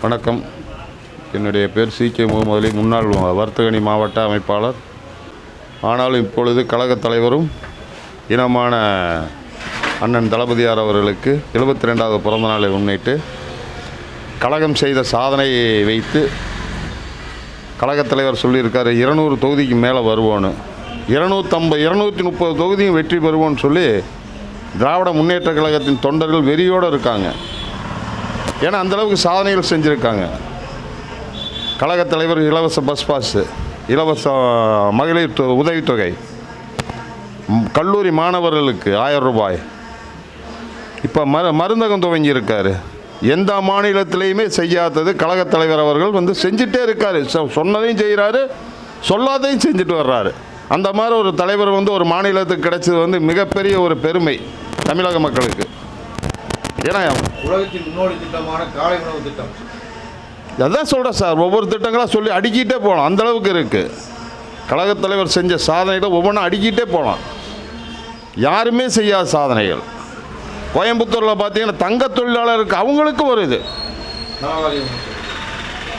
வணக்கம். என்னுடைய பேர் சி கே முகமது அலி. முன்னாள் வர்த்தகணி மாவட்ட அமைப்பாளர். ஆனாலும் இப்பொழுது கழகத் தலைவரும் இனமான அண்ணன் தளபதியார் அவர்களுக்கு எழுபத்தி ரெண்டாவது பிறந்த நாளை முன்னிட்டு கழகம் செய்த சாதனையை வைத்து கழகத் தலைவர் சொல்லியிருக்காரு இருநூறு தொகுதிக்கு மேலே வருவோன்னு. இருநூற்றம்பது இருநூற்றி முப்பது தொகுதியும் வெற்றி பெறுவோன்னு சொல்லி திராவிட முன்னேற்ற கழகத்தின் தொண்டர்கள் வெறியோடு இருக்காங்க. ஏன்னா அந்தளவுக்கு சாதனைகள் செஞ்சுருக்காங்க. கழகத் தலைவர் இலவச பஸ் பாஸு இலவச மகளிர் தொ- உதவித்தொகை. கல்லூரி மாணவர்களுக்கு ஆயிரம் ரூபாய். இப்போ மரு மருந்தகம் துவங்கியிருக்காரு. எந்த மாநிலத்திலையுமே செய்யாதது கழகத் தலைவர் அவர்கள் வந்து செஞ்சுட்டே இருக்காரு. சொ- சொன்னதையும் செய்கிறாரு சொல்லாதையும் செஞ்சுட்டு வர்றாரு. அந்த மாதிரி ஒரு தலைவர் வந்து ஒரு மாநிலத்துக்கு கிடைச்சது வந்து மிகப்பெரிய ஒரு பெருமை தமிழக மக்களுக்கு. ஏன்னா உலகத்தின் முன்னோடி திட்டமான காலை உணவு திட்டம். அதான் சொல்கிறேன் சார். ஒவ்வொரு திட்டங்களாக சொல்லி அடுக்கிட்டே போகலாம். அந்த அளவுக்கு இருக்குது கழகத் தலைவர் செஞ்ச சாதனைகளை ஒவ்வொன்றும் அடுக்கிட்டே போகலாம். யாருமே செய்யாத சாதனைகள். கோயம்புத்தூரில் பார்த்தீங்கன்னா தங்க தொழிலாளருக்கு அவங்களுக்கும் ஒரு இது.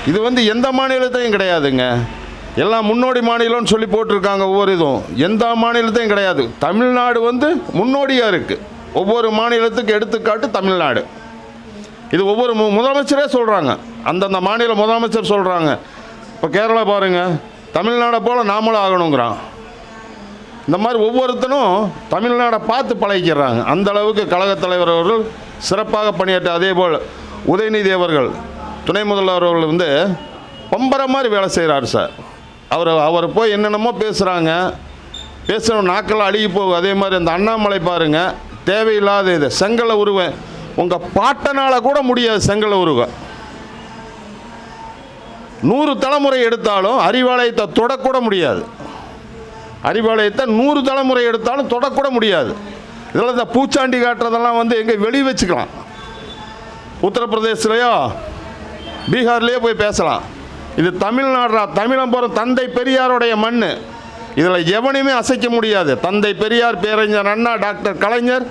இது வந்து எந்த மாநிலத்தையும் கிடையாதுங்க. எல்லாம் முன்னோடி மாநிலம்னு சொல்லி போட்டிருக்காங்க ஒவ்வொரு இதுவும். எந்த மாநிலத்தையும் கிடையாது. தமிழ்நாடு வந்து முன்னோடியாக இருக்குது ஒவ்வொரு மாநிலத்துக்கு எடுத்துக்காட்டு தமிழ்நாடு. இது ஒவ்வொரு மு- முதலமைச்சரே சொல்கிறாங்க அந்தந்த மாநில முதலமைச்சர் சொல்கிறாங்க இப்போ கேரளா பாருங்கள் தமிழ்நாடை போல் நாமளும் ஆகணுங்கிறான். இந்த மாதிரி ஒவ்வொருத்தனும் தமிழ்நாடை பார்த்து பழகிக்கிறாங்க. அந்த அளவுக்கு கழகத் தலைவர் அவர்கள் சிறப்பாக பணியாற்ற அதே போல் உதயநிதி அவர்கள் துணை முதல்வர் அவர்கள் வந்து பம்பர மாதிரி வேலை செய்கிறார் சார். அவர் அவர் போய் என்னென்னமோ பேசுகிறாங்க பேசுகிற நாக்கெல்லாம் அழுகி போகும் அதே மாதிரி அந்த அண்ணாமலை பாருங்கள் தேவையில்லாத இது. செங்கலை உருவ உங்கள் பாட்டனால் கூட முடியாது செங்கலை உருவ. நூறு தலைமுறை எடுத்தாலும் அறிவாலயத்தை தொடக்கூட முடியாது. அறிவாலயத்தை நூறு தலைமுறை எடுத்தாலும் தொடக்கூட முடியாது. இதெல்லாம் இந்த பூச்சாண்டி காட்டுறதெல்லாம் வந்து எங்கே வெளியே வச்சுக்கலாம். உத்தரப்பிரதேசலையோ பீகார்லேயே போய் பேசலாம். இது தமிழ்நாடுறா தமிழம் தந்தை பெரியாருடைய மண் இதில் எவனையுமே அசைக்க முடியாது. தந்தை பெரியார் பேரறிஞர் அண்ணா டாக்டர் கலைஞர்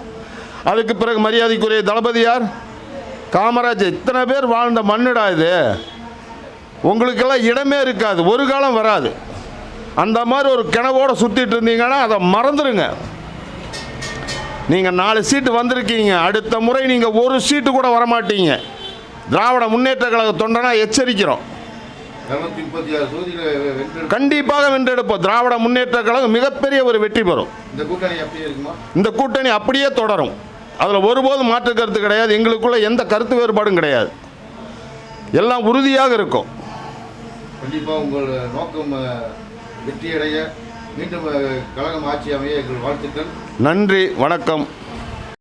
அதுக்கு பிறகு மரியாதைக்குரிய தளபதியார் காமராஜர் இத்தனை பேர் வாழ்ந்த மண்ணுடா இது. உங்களுக்கெல்லாம் இடமே இருக்காது. ஒரு காலம் வராது. அந்த மாதிரி ஒரு கிணவோடு சுற்றிட்டு இருந்தீங்கன்னா அதை மறந்துடுங்க நீங்கள் நாலு சீட்டு வந்திருக்கீங்க. அடுத்த முறை நீங்கள் ஒரு சீட்டு கூட வரமாட்டீங்க. திராவிட முன்னேற்ற கழக தொண்டனா எச்சரிக்கிறோம். கண்டிப்பாக வென்றெடுப்போம். திராவிட முன்னேற்ற கழகம் மிகப்பெரிய ஒரு வெற்றி பெறும். இந்த கூட்டணி அப்படியே தொடரும். அதில் ஒருபோதும் மாற்று கருத்து கிடையாது. எங்களுக்குள்ள எந்த கருத்து வேறுபாடும் கிடையாது. எல்லாம் உறுதியாக இருக்கும். கண்டிப்பா உங்கள் நோக்கம் வெற்றியடைய. மீண்டும் கழகம் ஆட்சி அமைய எங்கள் வாழ்த்துக்கள். நன்றி. வணக்கம்.